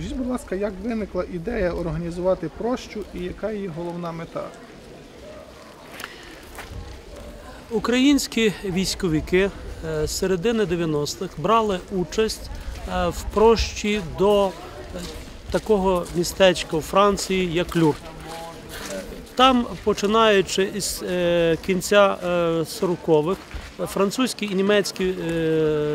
Скажіть, будь ласка, як виникла ідея організувати прощу і яка її головна мета? Українські військовики е, з середини 90-х брали участь е, в прощі до е, такого містечка у Франції, як Люрт. Там, починаючи із кінця е, 40-х, французькі і німецькі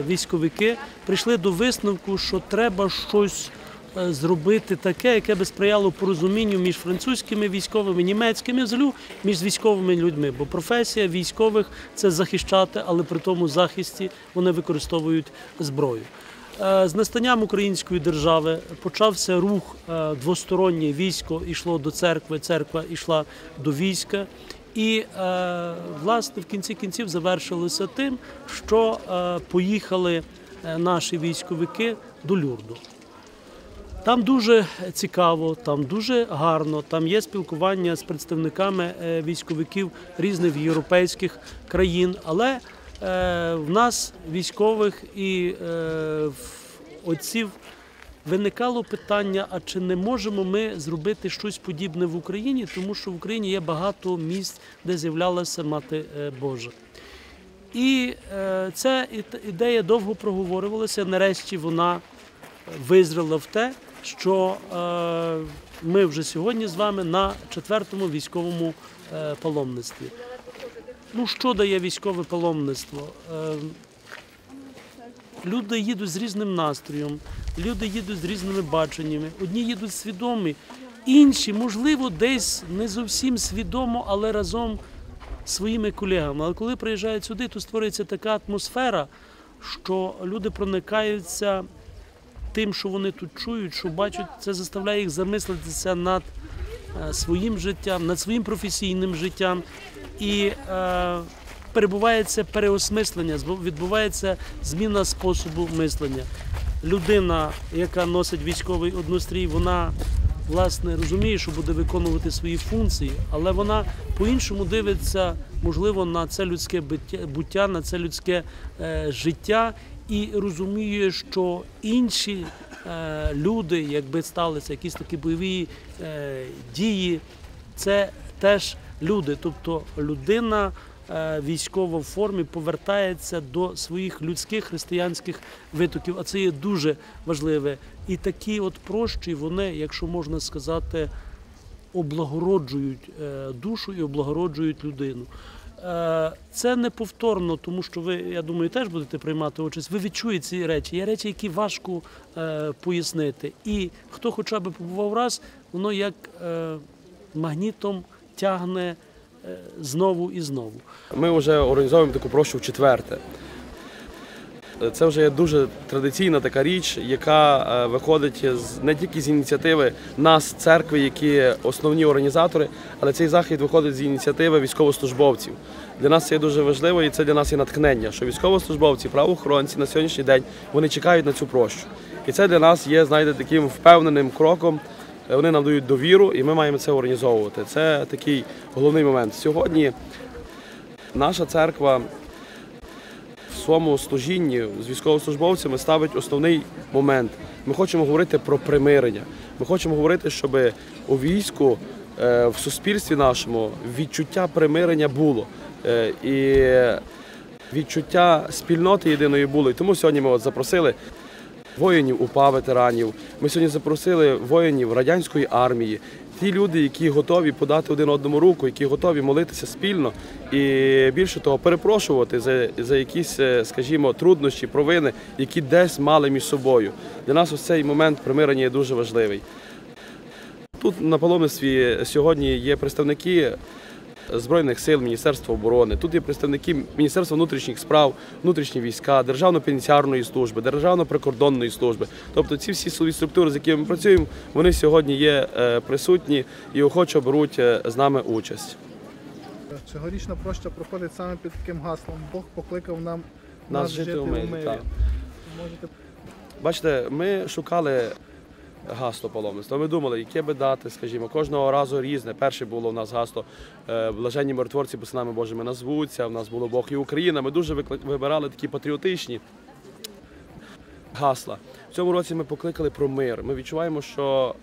військовики прийшли до висновку, що треба щось зробити таке, яке би сприяло порозумінню між французькими військовими, німецькими, взагалі між військовими людьми. Бо професія військових це захищати, але при тому захисті вони використовують зброю. Е, З настанням української держави почався рух е, двостороннє військо йшло до церкви, церква йшла до війська. І е, власне в кінці кінців завершилося тим, що е, поїхали е, наші військовики до Люрду. Там дуже цікаво, там дуже гарно. Там є спілкування з представниками е, військовиків різних європейських країн. Але е, в нас, військових і е, отців, виникало питання: а чи не можемо ми зробити щось подібне в Україні, тому що в Україні є багато місць, де з'являлася мати Божа. І ця ідея довго проговорювалася. Нарешті вона визріла в те, що е, ми вже сьогодні з вами на четвертому військовому е, паломництві. Ну, що дає військове паломництво? Е, люди їдуть з різним настроєм, люди їдуть з різними баченнями. Одні їдуть свідомі, інші, можливо, десь не зовсім свідомо, але разом своїми колегами. Але коли приїжджають сюди, то створюється така атмосфера, що люди проникаються тим, що вони тут чують, що бачать, це заставляє їх замислитися над е, своїм життям, над своїм професійним життям. І е, перебувається переосмислення, відбувається зміна способу мислення. Людина, яка носить військовий однострій, вона власне розуміє, що буде виконувати свої функції, але вона по-іншому дивиться, можливо, на це людське буття, на це людське е, життя і розуміє, що інші е, люди, якби сталися якісь такі бойові е, дії, це теж люди. Тобто людина е, військова в формі повертається до своїх людських християнських витоків. А це є дуже важливе. І такі от прощі, вони, якщо можна сказати, облагороджують душу і облагороджують людину. Е, Це неповторно, тому що ви, я думаю, теж будете приймати участь. Ви відчуєте ці речі. Є речі, які важко е, пояснити. І хто хоча б побував раз, воно як е, магнітом тягне знову і знову. Ми вже організовуємо таку прощу в четверте. Це вже є дуже традиційна така річ, яка е, виходить з не тільки з ініціативи нас, церкви, які основні організатори, але цей захід виходить з ініціативи військовослужбовців. Для нас це дуже важливо і це для нас є натхнення, що військовослужбовці, правоохоронці на сьогоднішній день вони чекають на цю прощу. І це для нас є, знаєте, таким впевненим кроком. Е, Вони нам дають довіру, і ми маємо це організовувати. Це такий головний момент. Сьогодні наша церква своєму служінні з військовослужбовцями ставить основний момент. Ми хочемо говорити про примирення. Ми хочемо говорити, щоб у війську, е, в суспільстві нашому відчуття примирення було. Е, І відчуття спільноти єдиної було. І тому сьогодні ми от запросили воїнів УПА ветеранів. Ми сьогодні запросили воїнів радянської армії. Ті люди, які готові подати один одному руку, які готові молитися спільно і більше того, перепрошувати за, за якісь, е, скажімо, труднощі, провини, які десь мали між собою. Для нас ось цей момент примирення є дуже важливий. Тут на паломництві сьогодні є представники Збройних сил, Міністерства оборони. Тут є представники Міністерства внутрішніх справ, внутрішні війська, Державно-пенітенціарної служби, Державно-прикордонної служби. Тобто ці всі силові структури, з якими ми працюємо, вони сьогодні є е, присутні і охоче беруть е, з нами участь. Цьогорічна проща проходить саме під таким гаслом. Бог покликав нам Нас жити у мирі. Можете Бачите, ми шукали гасло паломництва. Ми думали, яке би дати, скажімо, кожного разу різне. Перше було у нас гасло е, Блаженні миротворці, бо синами Божими назвуться. У нас було Бог і Україна. Ми дуже вибирали такі патріотичні. гасла. В цьому році ми покликали про мир. Ми відчуваємо, що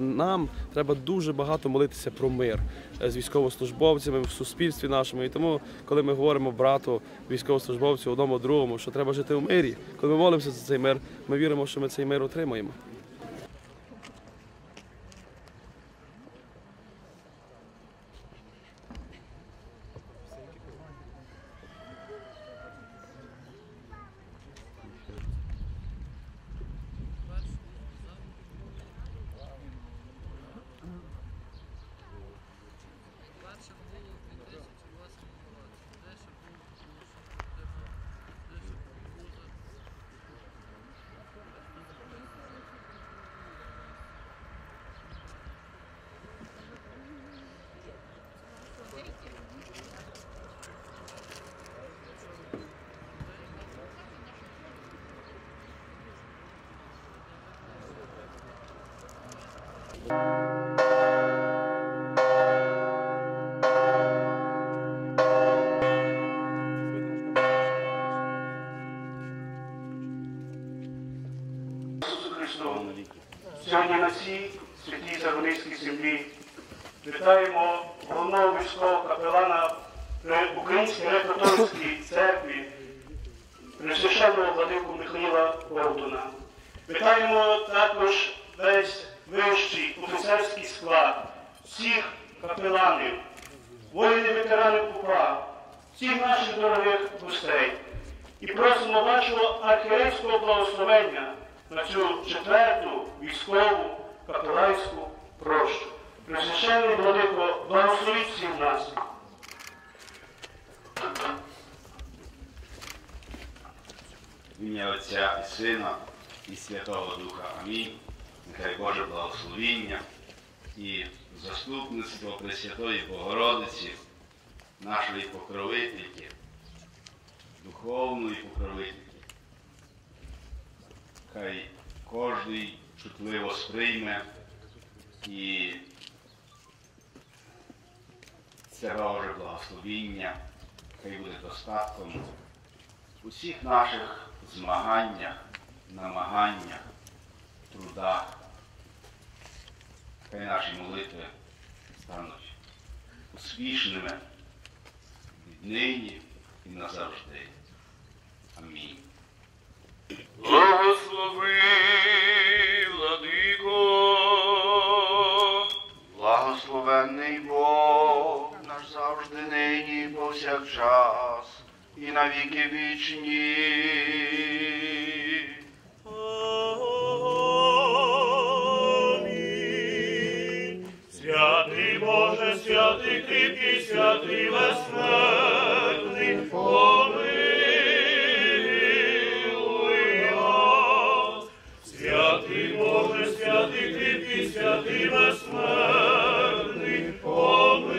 нам треба дуже багато молитися про мир е, з військовослужбовцями в суспільстві нашому. І тому, коли ми говоримо брату, військовослужбовцю одному другому, що треба жити в мирі, коли ми молимося за цей мир, ми віримо, що ми цей мир отримаємо. Христу, сьогодні на цій святій Загонівській землі вітаємо головного військового капелана при Українській греко-католицькій пресвященного владику Михаїла Ковтуна. Вітаємо також весь вищий офіцерський склад, всіх капеланів, воїнів ветеранів УПА, всіх наших дорогих гостей. І просимо вашого архієрейського благословення на цю четверту військову капеланську прощу. Пресвященний владико, благословіть всіх нас. В ім'я Отця і Сина і Святого Духа. Амінь. Нехай Боже благословіння і заступництво Пресвятої Богородиці, нашої покровительки, духовної покровительки. Хай кожний чутливо сприйме і це Боже благословіння, хай буде достатком у всіх наших змаганнях, намаганнях, трудах. Хай наші молитви стануть успішними віднині і назавжди. Амінь. Благослови, владико, Благословенний Бог наш завжди нині повсякчас і на віки вічні. Святий Боже, святий кріпкий, святий безсмертний, помилуй Святий Боже, святий кріпкий, святий безсмертний, помилуй.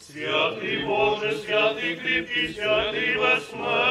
Святий Боже, святий кріпкий, святий безсмертний,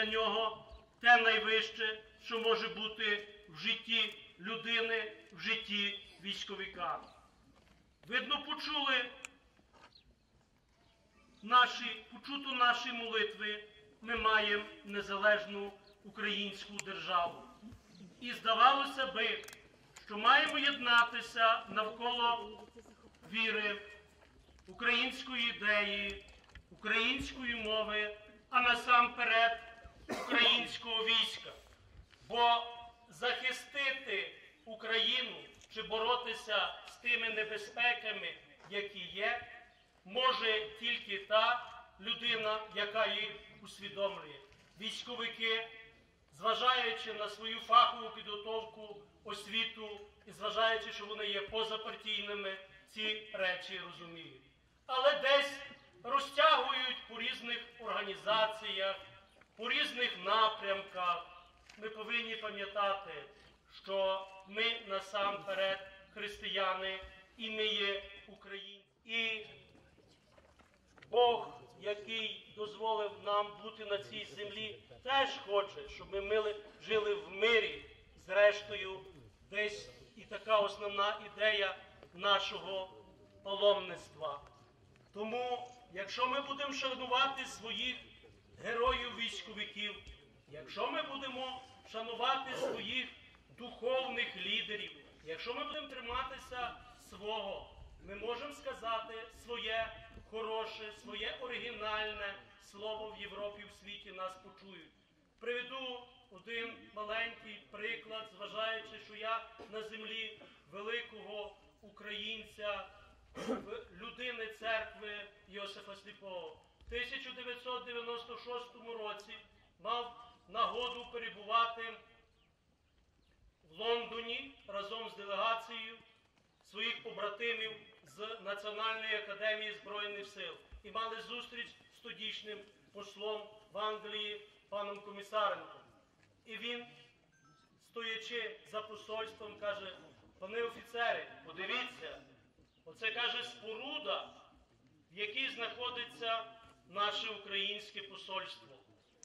для нього те найвище, що може бути в житті людини, в житті військовика. Видно, почули наші, почуту наші молитви, ми маємо незалежну українську державу. І здавалося би, що маємо єднатися навколо віри, української ідеї, української мови, а насамперед українського війська. Бо захистити Україну чи боротися з тими небезпеками, які є, може тільки та людина, яка їх усвідомлює. Військовики зважаючи на свою фахову підготовку, освіту і зважаючи, що вони є позапартійними, ці речі розуміють. Але десь розтягують по різних організаціях, по різних напрямках. Ми повинні пам'ятати, що ми насамперед християни і ми є українці. І Бог, який дозволив нам бути на цій землі, теж хоче, щоб ми мили, жили в мирі. Зрештою, десь і така основна ідея нашого паломництва. Тому, якщо ми будемо шанувати своїх героїв-військовиків, якщо ми будемо шанувати своїх духовних лідерів, якщо ми будемо триматися свого, ми можемо сказати своє хороше, своє оригінальне слово в Європі, в світі нас почують. Приведу один маленький приклад, зважаючи, що я на землі великого українця, людини церкви Йосифа Сліпого. В 1996 році мав нагоду перебувати в Лондоні разом з делегацією своїх побратимів з Національної академії Збройних сил і мали зустріч з тодішнім послом в Англії паном Комісаренком. І він, стоячи за посольством, каже: пане офіцери, подивіться, оце каже споруда, в якій знаходиться наше українське посольство.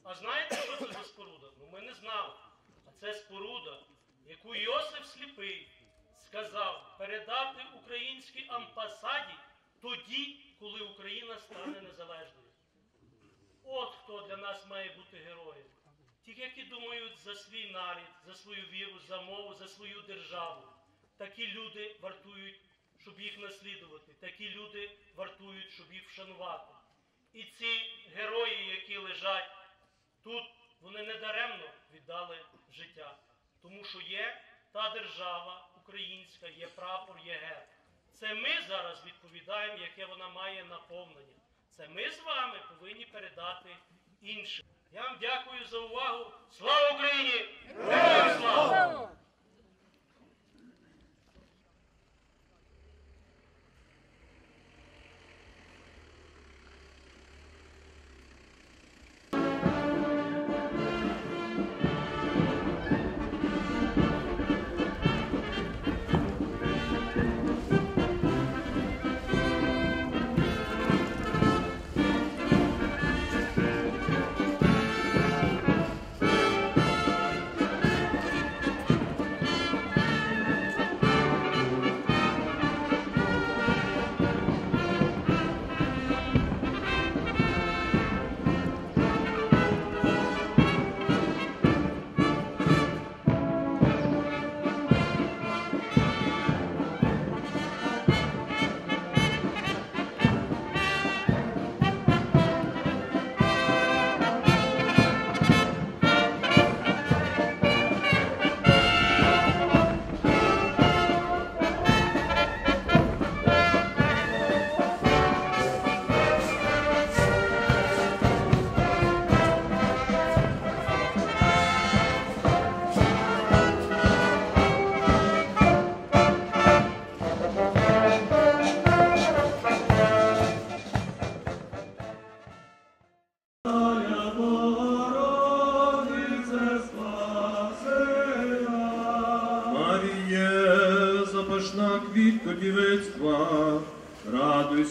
А знаєте, що це за споруда? Ну ми не знали. А це споруда, яку Йосиф Сліпий сказав передати українській амбасаді тоді, коли Україна стане незалежною. От хто для нас має бути героєм. Ті, які думають за свій нарід, за свою віру, за мову, за свою державу. Такі люди вартують, щоб їх наслідувати. Такі люди вартують, щоб їх вшанувати. І ці герої, які лежать тут вони не даремно віддали життя. Тому що є та держава українська, є прапор, є герб. Це ми зараз відповідаємо, яке вона має наповнення. Це ми з вами повинні передати іншим. Я вам дякую за увагу. Слава Україні! Героям слава!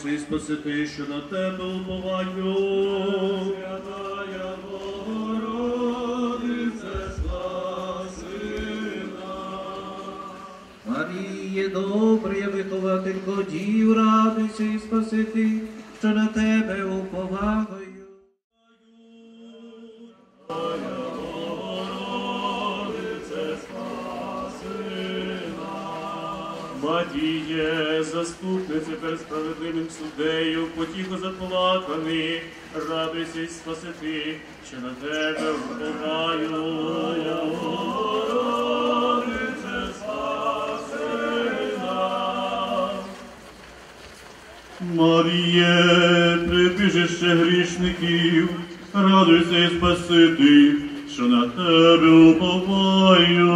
І спасити, що на тебе уповаю. Спасити, що на тебе впливаю. Маріє, прибіжище грішників, радуйся і спасити, що на тебе уповаю.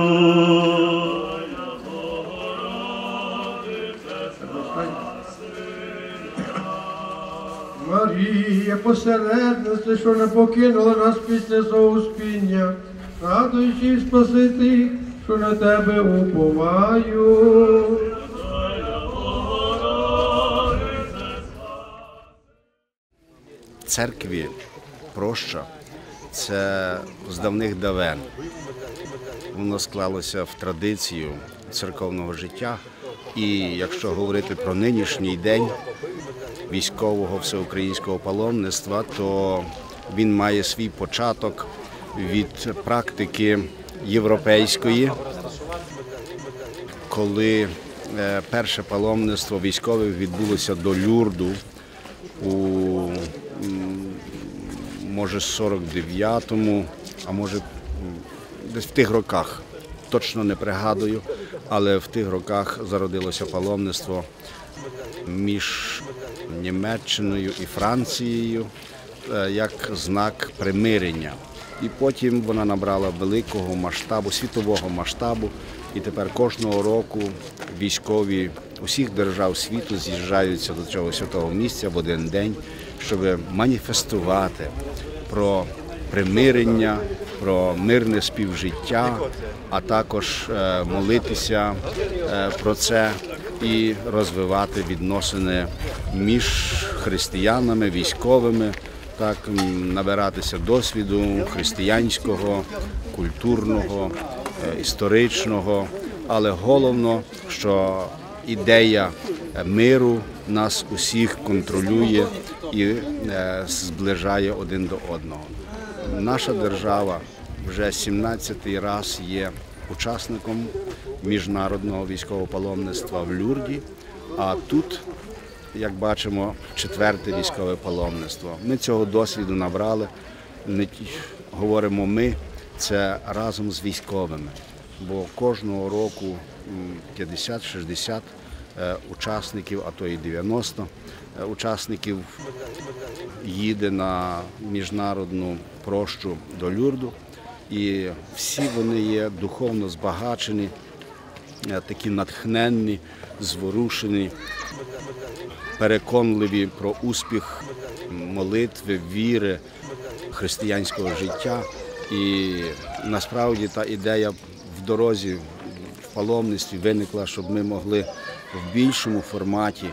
Марія, посередниця, що не покинула нас після соуспіння, радуючи і спасити, що на тебе уповаю. церкві проща це з давних давен. Воно склалося в традицію церковного життя. І якщо говорити про нинішній день військового всеукраїнського паломництва, то він має свій початок від практики європейської, коли е, перше паломництво військових відбулося до Люрду у може 49-му, а може десь в тих роках. Точно не пригадую, але в тих роках зародилося паломництво між Німеччиною і Францією е, як знак примирення. І потім вона набрала великого масштабу, світового масштабу. І тепер кожного року військові усіх держав світу з'їжджаються до цього святого місця в один день, щоб маніфестувати про примирення, про мирне співжиття, а також е, молитися е, про це і розвивати відносини між християнами, військовими, так набиратися досвіду християнського, культурного, е, історичного, але головно, що ідея е, миру нас усіх контролює і е, зближає один до одного. Наша держава вже 17-й раз є учасником міжнародного військового паломництва в Люрді, а тут, як бачимо, четверте військове паломництво. Ми цього досвіду набрали не говоримо ми, це разом з військовими. Бо кожного року м, 50-60 е, учасників, а то і 90 е, учасників їде на міжнародну прощу до Люрду. І всі вони є духовно збагачені, такі натхненні, зворушені, переконливі про успіх молитви, віри, християнського життя. І насправді та ідея в дорозі, в паломництві виникла, щоб ми могли в більшому форматі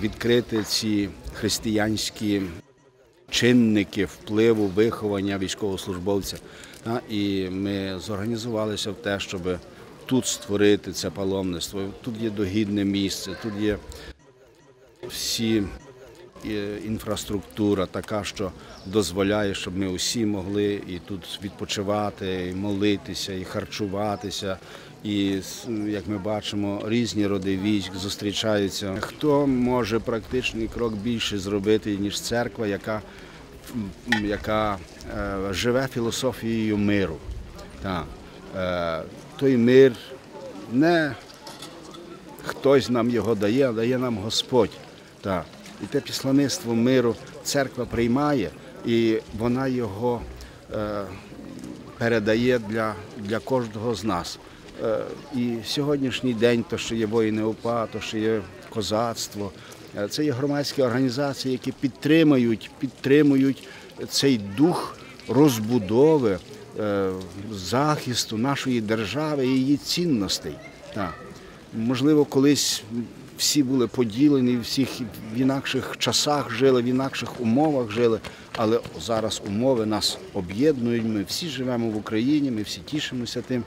відкрити ці християнські чинники впливу виховання військовослужбовця. І ми зорганізувалися в те, щоб тут створити це паломництво. Тут є догідне місце, тут є всі е, інфраструктура така, що дозволяє, щоб ми усі могли і тут відпочивати, і молитися, і харчуватися. І як ми бачимо, різні роди військ зустрічаються. Хто може практичний крок більше зробити, ніж церква, яка, яка е, живе філософією миру? Так. Той мир не хтось нам його дає, а дає нам Господь. Так. І те післаництво миру церква приймає, і вона його е, передає для, для кожного з нас. Е, і сьогоднішній день, то, що є воїни УПА, то, що є козацтво, е, це є громадські організації, які підтримують, підтримують цей дух розбудови, захисту нашої держави і її цінностей. Так. Можливо, колись всі були поділені, всіх в інакших часах жили, в інакших умовах жили, але зараз умови нас об'єднують. Ми всі живемо в Україні, ми всі тішимося тим,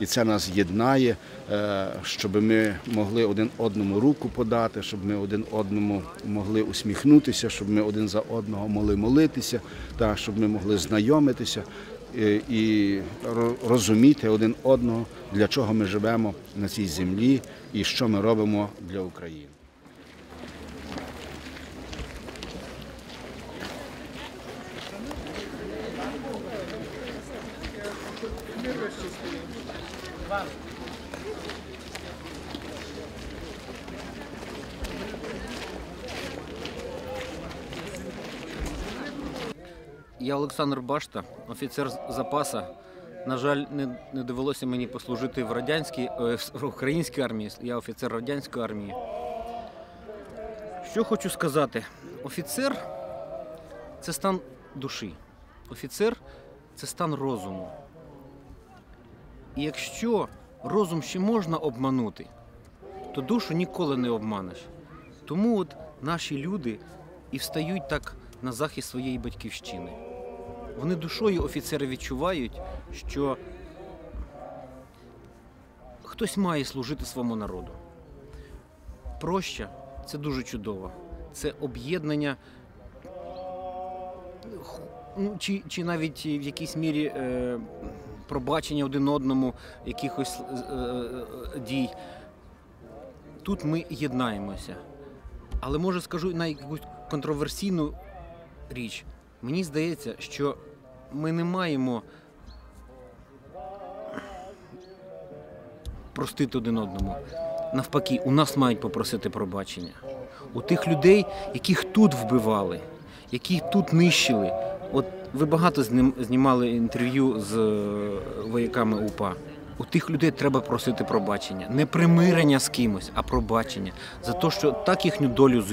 і це нас єднає, е, щоб ми могли один одному руку подати, щоб ми один одному могли усміхнутися, щоб ми один за одного могли молитися, та щоб ми могли знайомитися е, і розуміти один одного, для чого ми живемо на цій землі і що ми робимо для України. Я Олександр Башта, офіцер запаса. На жаль, не, не довелося мені послужити в радянській е, в українській армії. Я офіцер радянської армії. Що хочу сказати? Офіцер це стан душі. Офіцер це стан розуму. І якщо розум ще можна обманути, то душу ніколи не обманеш. Тому от наші люди і встають так на захист своєї батьківщини. Вони душою офіцери відчувають, що хтось має служити своєму народу. Проща це дуже чудово. Це об'єднання, ну, чи, чи навіть в якійсь мірі е, пробачення один одному якихось е, е, дій. Тут ми єднаємося. Але може скажу на якусь контроверсійну річ. Мені здається, що ми не маємо простити один одному. Навпаки, у нас мають попросити пробачення. У тих людей, яких тут вбивали, яких тут нищили. От ви багато знімали інтерв'ю з е, вояками УПА. У тих людей треба просити пробачення. Не примирення з кимось, а пробачення за те, що так їхню долю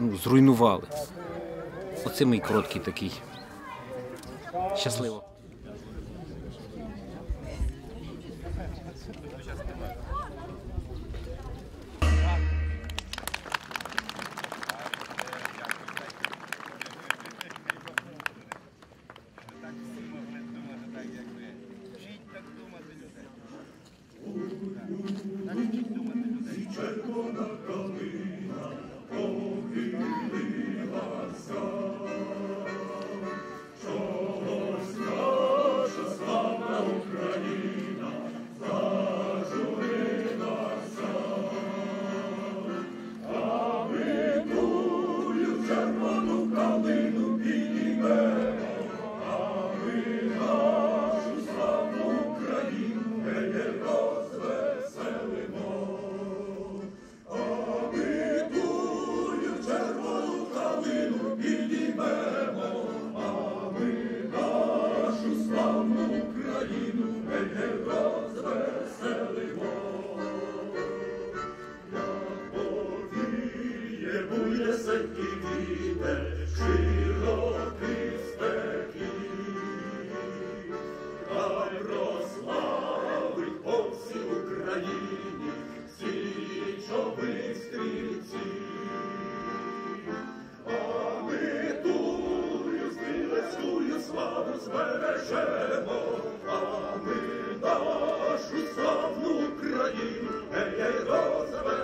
ну, зруйнували. Оце мій короткий такий. Щасливо. Несенький вітер, широкий степі, хай прославить по всій Україні січових стрільців, а ми тую стрілецькую славу збережемо, а ми нашу славну Україну, ей розвеселимо.